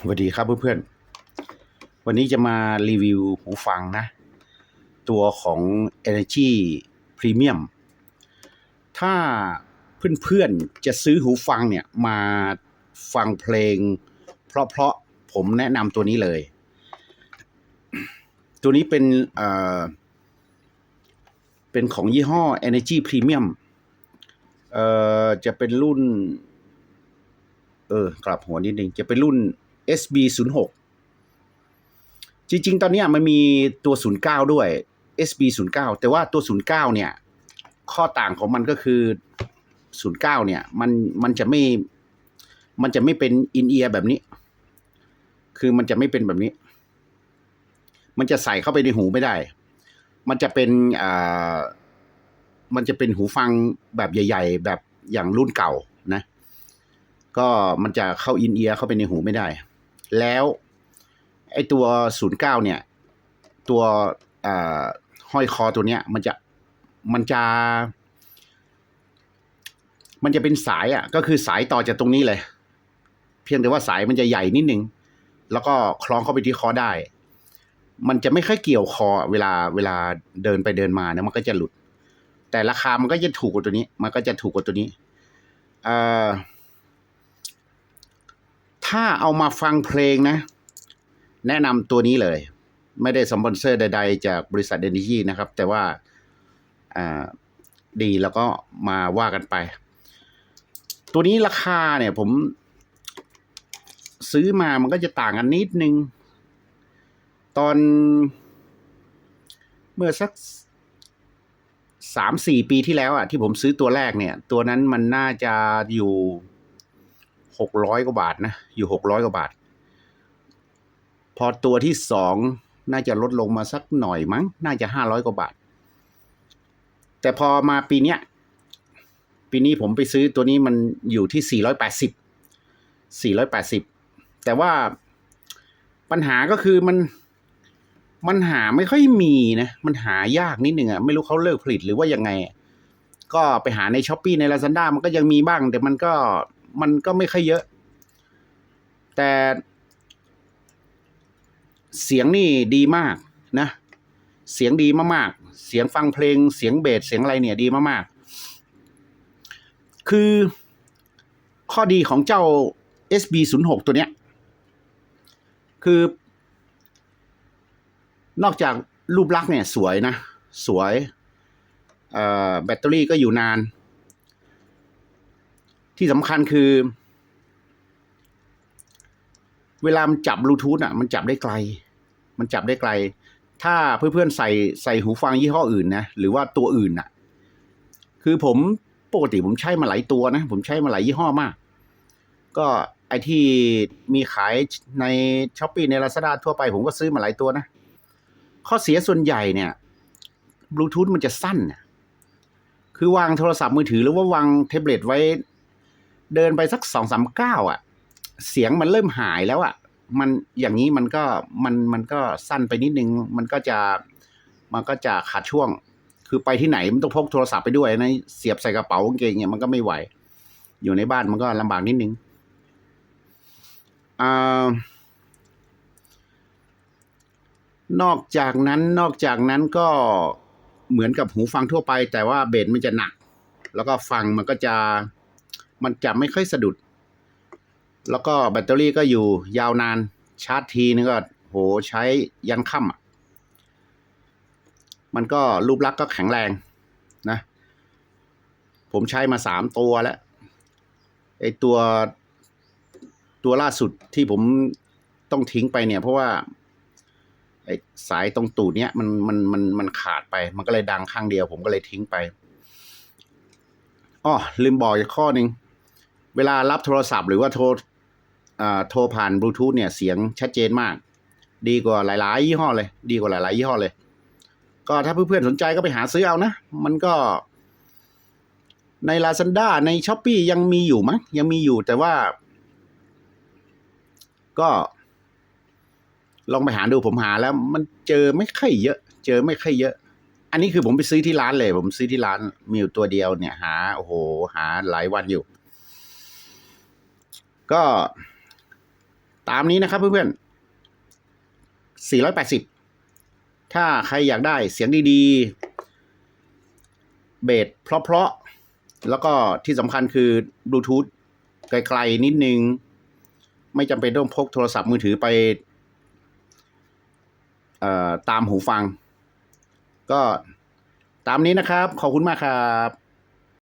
สวัสดีครับเพื่อนๆ วันนี้จะมารีวิวหูฟังนะ ตัวของ Energy Premium ถ้าเพื่อนๆ จะซื้อหูฟังเนี่ยมาฟังเพลง เพราะๆ ผมแนะนำตัวนี้เลย ตัวนี้เป็นเอ่อเป็นของยี่ห้อ Energy Premium เอ่อจะเป็นรุ่น เออกลับหัวนิดนึงจะเป็นรุ่น SB 0 6จริง ๆ ตอนนี้มันมีตัว 09 ด้วย SB 09แต่ว่าตัว 09 เนี่ย ข้อต่างของมันก็คือ 09 เนี่ย มันมันจะไม่ มันจะไม่เป็นอินเอียร์แบบนี้ คือมันจะไม่เป็นแบบนี้ มันจะใส่เข้าไปในหูไม่ได้ มันจะเป็นอ่ามันจะเป็นหูฟังแบบใหญ่ ๆ แบบอย่างรุ่นเก่านะ ก็มันจะเข้าอินเอียร์เข้าไปในหูไม่ได้ แล้วไอ้ตัว 09 เนี่ย ตัวห้อยคอตัวเนี้ย มันจะมันจะ มันจะเป็นสายอะ ก็คือสายต่อจากตรงนี้เลย เพียงแต่ว่าสายมันจะใหญ่นิดนึง แล้วก็คล้องเข้าไปที่คอได้ มันจะไม่ค่อยเกี่ยวคอ เวลาเวลาเดินไปเดินมาเนี่ยมันก็จะหลุด แต่ราคามันก็จะถูกกว่าตัวนี้ มันก็จะถูกกว่าตัวนี้อ่อ ถ้าเอามาฟังเพลงนะ แนะนำตัวนี้เลย ไม่ได้สปอนเซอร์ใด ๆ จากบริษัทเดนิจีนะครับ แต่ว่าอ่าดีแล้วก็มาว่ากันไป ตัวนี้ราคาเนี่ยผมซื้อมามันก็จะต่างกันนิดนึง ตอนเมื่อสักสามสี่ปีที่แล้วอะที่ผมซื้อตัวแรกเนี่ย ตัวนั้นมันน่าจะอยู่ หกร้อยกว่าบาทนะ อยู่หกร้อยกว่าบาท พอตัวที่สองน่าจะลดลงมาสักหน่อยมั้ง น่าจะห้าร้อยกว่าบาท แต่พอมาปีเนี้ย ปีนี้ผมไปซื้อตัวนี้มันอยู่ที่สี่ร้อยแปดสิบสี่ร้อยแปดสิบแต่ว่าปัญหาก็คือมันมันหาไม่ค่อยมีนะ มันหายากนิดหนึ่งอะไม่รู้เขาเลิกผลิตหรือว่ายังไง ก็ไปหาในช้อปปีใน Lazada มันก็ยังมีบ้าง แต่มันก็ มันก็ไม่ค่อยเยอะ แต่เสียงนี่ดีมากนะ เสียงดีมากๆ เสียงฟังเพลง เสียงเบส เสียงอะไรเนี่ยดีมากๆ คือข้อดีของเจ้า SB 0 6 ตัวเนี้ย คือนอกจากรูปลักษณ์เนี่ยสวยนะ สวยแบตเตอรี่ก็อยู่นาน ที่สำคัญคือ เวลามันจับบลูทูธอะ มันจับได้ไกล มันจับได้ไกล ถ้าเพื่อนๆใส่ใส่หูฟังยี่ห้ออื่นนะ หรือว่าตัวอื่นน่ะ คือผมปกติผมใช้มาหลายตัวนะ ผมใช้มาหลายยี่ห้อมาก ก็ไอที่มีขายในช้อปปี้ในลาซาด้าทั่วไป ผมก็ซื้อมาหลายตัวนะ ข้อเสียส่วนใหญ่เนี่ยบลูทูธมันจะสั้นน่ะคือวางโทรศัพท์มือถือหรือว่าวางแท็บเล็ตไว้ เดินไปสักสองสามก้าวอะ เสียงมันเริ่มหายแล้วอะ มันอย่างนี้มันก็มันมันก็สั้นไปนิดนึง มันก็จะมันก็จะขาดช่วง คือไปที่ไหนมันต้องพกโทรศัพท์ไปด้วยนะเสียบใส่กระเป๋ากางเกงเนี่ยมันก็ไม่ไหว อยู่ในบ้านมันก็ลำบากนิดนึงอ่านอกจากนั้นนอกจากนั้นก็เหมือนกับหูฟังทั่วไป แต่ว่าเบสมันจะหนัก แล้วก็ฟังมันก็จะ มันจะไม่ค่อยสะดุด แล้วก็แบตเตอรี่ก็อยู่ยาวนานชาร์จทีนึงก็โหใช้ยันค่ำอะ มันก็รูปลักษณ์ก็แข็งแรงนะ ผมใช้มาสามตัวแล้วไอตัวตัวล่าสุดที่ผมต้องทิ้งไปเนี่ย เพราะว่าไอสายตรงตูดเนี้ยมันมันมันมันขาดไป มันก็เลยดังข้างเดียว ผมก็เลยทิ้งไปอ้อลืมบอกอีกข้อหนึ่ง เวลารับโทรศัพท์หรือว่าโทรอ่าโทรผ่านบลูทูธเนี่ยเสียงชัดเจนมาก ดีกว่าหลาย ๆ ยี่ห้อเลย ดีกว่าหลาย ๆ ยี่ห้อเลย ก็ถ้าเพื่อนๆสนใจก็ไปหาซื้อเอานะ มันก็ ใน Lazada ใน s h อ p e e ยังมีอยู่มั้งยังมีอยู่แต่ว่า ก็ ลองไปหาดูผมหาแล้ว มันเจอไม่ค่อยเยอะ เจอไม่ค่อยเยอะอันนี้คือผมไปซื้อที่ร้านเลย ผมซื้อที่ร้านมีอยู่ตัวเดียวเนี่ยหาโอ้โห หาหลายวันอยู่ ก็ตามนี้นะครับเพื่อนๆ 480 ถ้าใครอยากได้เสียงดีๆ เบสเพราะๆ แล้วก็ที่สำคัญคือบลูทูธไกลๆนิดนึง ไม่จำเป็นต้องพกโทรศัพท์มือถือไปตามหูฟัง ก็ตามนี้นะครับ ขอบคุณมากครับ